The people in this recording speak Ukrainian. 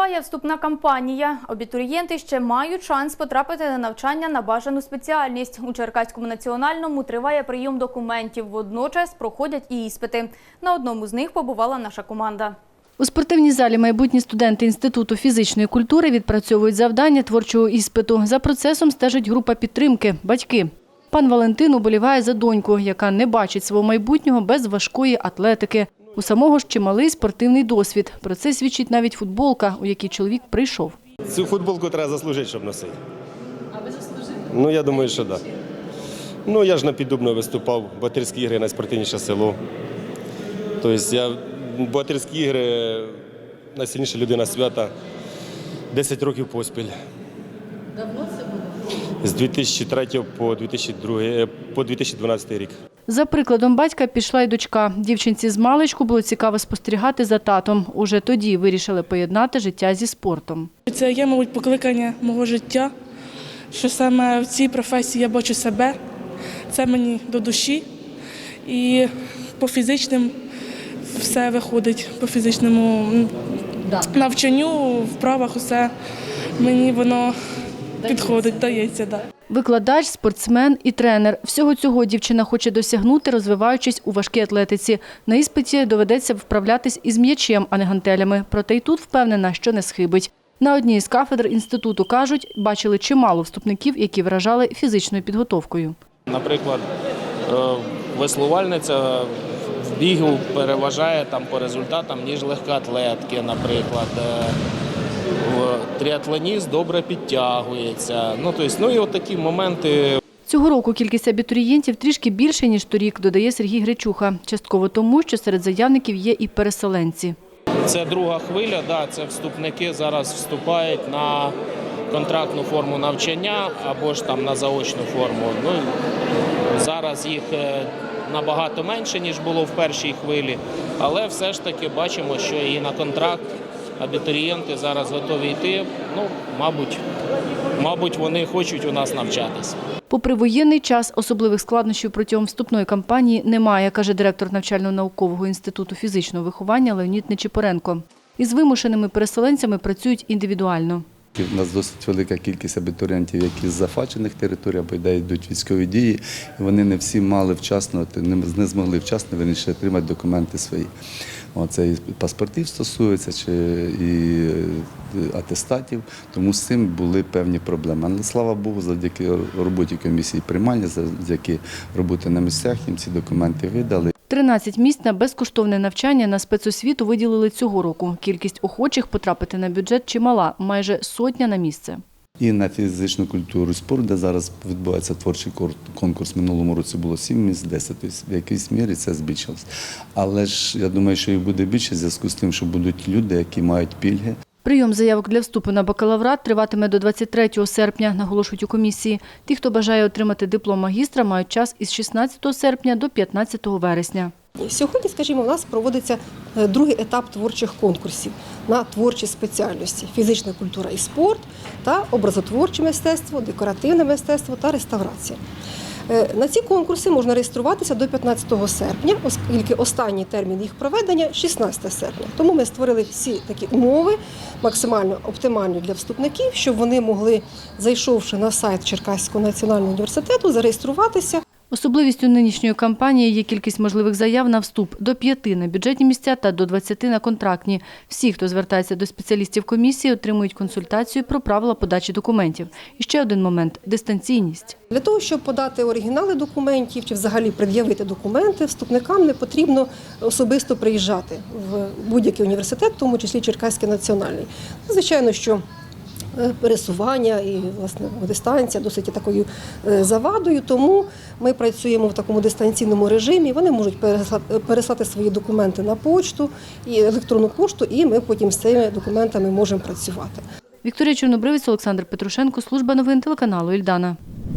Триває вступна кампанія. Абітурієнти ще мають шанс потрапити на навчання на бажану спеціальність. У Черкаському національному триває прийом документів. Водночас проходять і іспити. На одному з них побувала наша команда. У спортивній залі майбутні студенти Інституту фізичної культури відпрацьовують завдання творчого іспиту. За процесом стежить група підтримки – батьки. Пан Валентин уболіває за доньку, яка не бачить свого майбутнього без важкої атлетики. У самого ж чималий спортивний досвід. Про це свідчить навіть футболка, у якій чоловік прийшов. Цю футболку треба заслужити, щоб носити. А ви заслужили? Ну, я думаю, що так. Да. Ну, я ж на Піддубно виступав, батерські ігри найспортивніше село. Тобто я батерські ігри найсильніша людина свята 10 років поспіль. Давно це було? З 2003 по 2002, е, по 2012 рік. За прикладом батька пішла й дочка. Дівчинці з маличку було цікаво спостерігати за татом. Уже тоді вирішили поєднати життя зі спортом. Це є, мабуть, покликання мого життя, що саме в цій професії я бачу себе, це мені до душі. І по фізичним все виходить, по фізичному навчанню, вправах усе мені воно підходить, дається. Да. Викладач, спортсмен і тренер. Всього цього дівчина хоче досягнути, розвиваючись у важкій атлетиці. На іспиті доведеться вправлятись із м'ячем, а не гантелями. Проте й тут впевнена, що не схибить. На одній з кафедр інституту кажуть, бачили чимало вступників, які вражали фізичною підготовкою. Наприклад, е, веслувальниця в бігу переважає там по результатам, ніж легкоатлетки, наприклад. Тріатлоніст добре підтягується. Ну, тобто, ну і от такі моменти Цього року кількість абітурієнтів трішки більше, ніж торік, додає Сергій Гречуха. Частково тому, що серед заявників є і переселенці. Це друга хвиля, да, це вступники зараз вступають на контрактну форму навчання або ж там на заочну форму. Ну, зараз їх е, набагато менше, ніж було в першій хвилі, але все ж таки бачимо, що і на контракт абітурієнти зараз готові йти. Ну, мабуть, мабуть, вони хочуть у нас навчатись. Попри воєнний час, особливих складнощів протягом вступної кампанії немає, каже директор навчально-наукового інституту фізичного виховання Леонід Нечипоренко. Із вимушеними переселенцями працюють індивідуально. У нас досить велика кількість абітурієнтів, які з зафачених територій або де йдуть військові дії, і вони не всі мали вчасно, не змогли вчасно вирішити отримати документи свої. Це і паспортів стосується, чи і е, атестатів, тому з цим були певні проблеми. Але слава Богу, завдяки роботі комісії приймання, завдяки роботі на місцях їм ці документи видали. 13 місць на безкоштовне навчання на спецосвіту виділили цього року. Кількість охочих потрапити на бюджет чимала – майже сотня на місце. І на фізичну культуру і спорт, де зараз відбувається творчий конкурс. Минулому році було 7 місць, 10. Тобто в якійсь мірі це збільшилось. Але ж я думаю, що їх буде більше в зв'язку з тим, що будуть люди, які мають пільги. Прийом заявок для вступу на бакалаврат триватиме до 23 серпня, наголошують у комісії. Ті, хто бажає отримати диплом магістра, мають час із 16 серпня до 15 вересня. Сьогодні, скажімо, у нас проводиться е, другий етап творчих конкурсів на творчі спеціальності фізична культура і спорт та образотворче мистецтво, декоративне мистецтво та реставрація. Е, На ці конкурси можна реєструватися до 15 серпня, оскільки останній термін їх проведення 16 серпня. Тому ми створили всі такі умови максимально оптимальні для вступників, щоб вони могли, зайшовши на сайт Черкаського національного університету, зареєструватися Особливістю нинішньої кампанії є кількість можливих заяв на вступ до 5 на бюджетні місця та до 20 на контрактні. Всі, хто звертається до спеціалістів комісії, отримують консультацію про правила подачі документів. І ще один момент – дистанційність. Для того, щоб подати оригінали документів чи взагалі пред'явити документи, вступникам не потрібно особисто приїжджати в будь-який університет, в тому числі Черкаський національний. Звичайно, що пересування і власне дистанція досить такою е, завадою, тому ми працюємо в такому дистанційному режимі. Вони можуть пересла- переслати свої документи на почту і електронну пошту, і ми потім з цими документами можемо працювати. Вікторія Чорнобривець, Олександр Петрушенко, служба новин телеканалу «Ільдана».